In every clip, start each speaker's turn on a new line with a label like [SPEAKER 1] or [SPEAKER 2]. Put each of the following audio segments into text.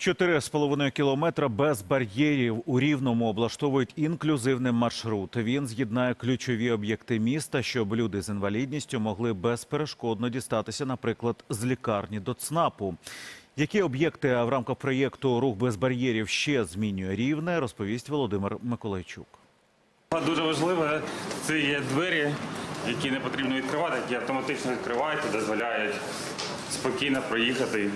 [SPEAKER 1] Чотири з половиною кілометра без бар'єрів у Рівному облаштовують інклюзивний маршрут. Він з'єднає ключові об'єкти міста, щоб люди з інвалідністю могли безперешкодно дістатися, наприклад, з лікарні до ЦНАПу. Які об'єкти в рамках проєкту Рух без бар'єрів ще змінює рівне, розповість Володимир Миколайчук.
[SPEAKER 2] Дуже важливе це є двері, які не потрібно відкривати, які автоматично відкриваються, дозволяють спокійно проїхати.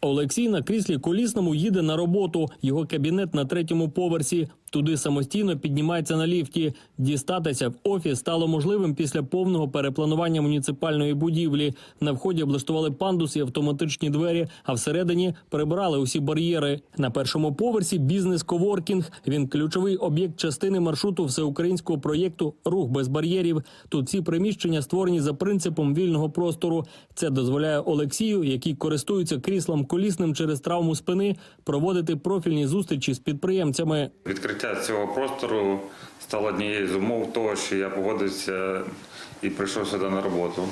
[SPEAKER 3] Олексій на кріслі колісному їде на роботу. Його кабінет на третьому поверсі. Туди самостійно піднімається на ліфті. Дістатися в офіс стало можливим після повного перепланування муніципальної будівлі. На вході облаштували пандус і автоматичні двері, а всередині прибрали усі бар'єри. На першому поверсі бізнес-коворкінг. Він ключовий об'єкт частини маршруту всеукраїнського проєкту Рух без бар'єрів. Тут ці приміщення створені за принципом вільного простору. Це дозволяє Олексію, який користується кріслом колісним через травму спини, проводити профільні зустрічі з підприємцями.
[SPEAKER 2] Відкриття цього простору стало однією з умов того, що я погодився і прийшов сюди на роботу.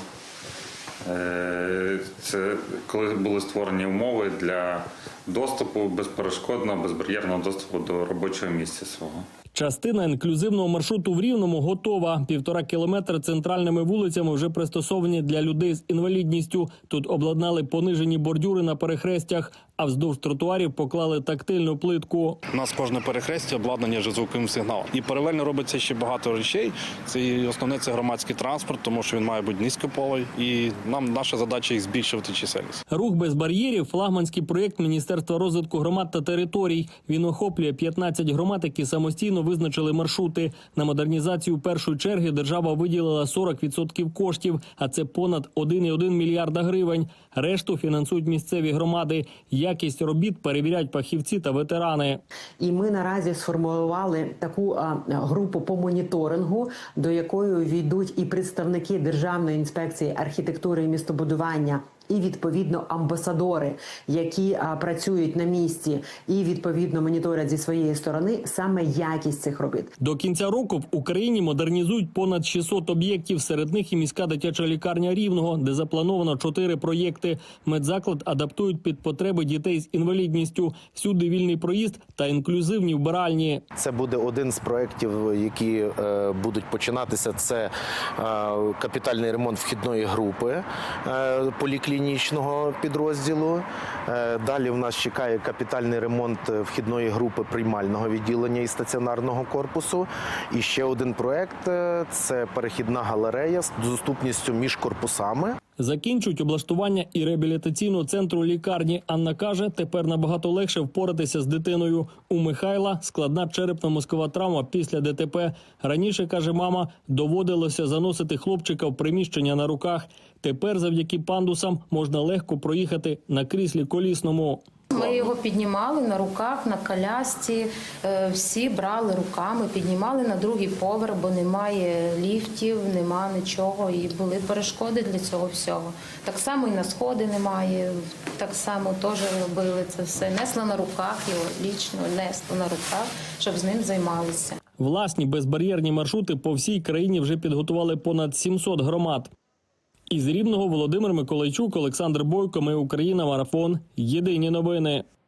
[SPEAKER 2] Е, Це коли були створені умови для доступу безперешкодного, безбар'єрного доступу до робочого місця свого.
[SPEAKER 3] Частина інклюзивного маршруту в Рівному готова. Півтора кілометра центральними вулицями вже пристосовані для людей з інвалідністю. Тут обладнали понижені бордюри на перехрестях, а вздовж тротуарів поклали тактильну плитку.
[SPEAKER 4] У нас кожне перехрестя обладнання вже звуковим сигналом. І паралельно робиться ще багато речей. Це і основне це громадський транспорт, тому що він має бути низькополий. І нам наша задача їх збільшувати чисельність.
[SPEAKER 3] Рух без бар'єрів флагманський проєкт Міністерства розвитку громад та територій. Він охоплює 15 громад, які самостійно визначили маршрути. На модернізацію першої черги держава виділила 40% коштів, а це понад 1,1 мільярда гривень. Решту фінансують місцеві громади. Якість робіт перевіряють фахівці та ветерани.
[SPEAKER 5] І ми наразі сформулювали таку групу по моніторингу, до якої війдуть і представники Державної інспекції архітектури і містобудування. І відповідно амбасадори, які а, працюють на місці, і відповідно моніторять зі своєї сторони саме якість цих робіт.
[SPEAKER 3] До кінця року в Україні модернізують понад 600 об'єктів. Серед них і міська дитяча лікарня Рівного, де заплановано чотири проєкти. Медзаклад адаптують під потреби дітей з інвалідністю. Всюди вільний проїзд та інклюзивні вбиральні.
[SPEAKER 6] Це буде один з проєктів, які е, будуть починатися. Це е, капітальний ремонт вхідної групи е, поліклінічного підрозділу. Е, далі в нас чекає капітальний ремонт е, вхідної групи приймального відділення і стаціонарного корпусу. І ще один проєкт е, це перехідна галерея з доступністю між корпусами.
[SPEAKER 3] Закінчують облаштування і реабілітаційного центру лікарні. Анна каже, тепер набагато легше впоратися з дитиною. У Михайла складна черепно-мозкова травма після ДТП. Раніше каже мама, доводилося заносити хлопчика в приміщення на руках. Тепер, завдяки пандусам, можна легко проїхати на кріслі колісному.
[SPEAKER 7] Ми його піднімали на руках, на колясці. Е, Всі брали руками, піднімали на другий поверх, бо немає ліфтів, нема нічого. І були перешкоди для цього всього. Так само і на сходи немає. Так само теж робили це все. Несли на руках його лічно, несли на руках, щоб з ним займалися.
[SPEAKER 3] Власні безбар'єрні маршрути по всій країні вже підготували понад 700 громад. Із Рівного Володимир Миколайчук, Олександр Бойко. Ми Україна. Марафон. Єдині новини.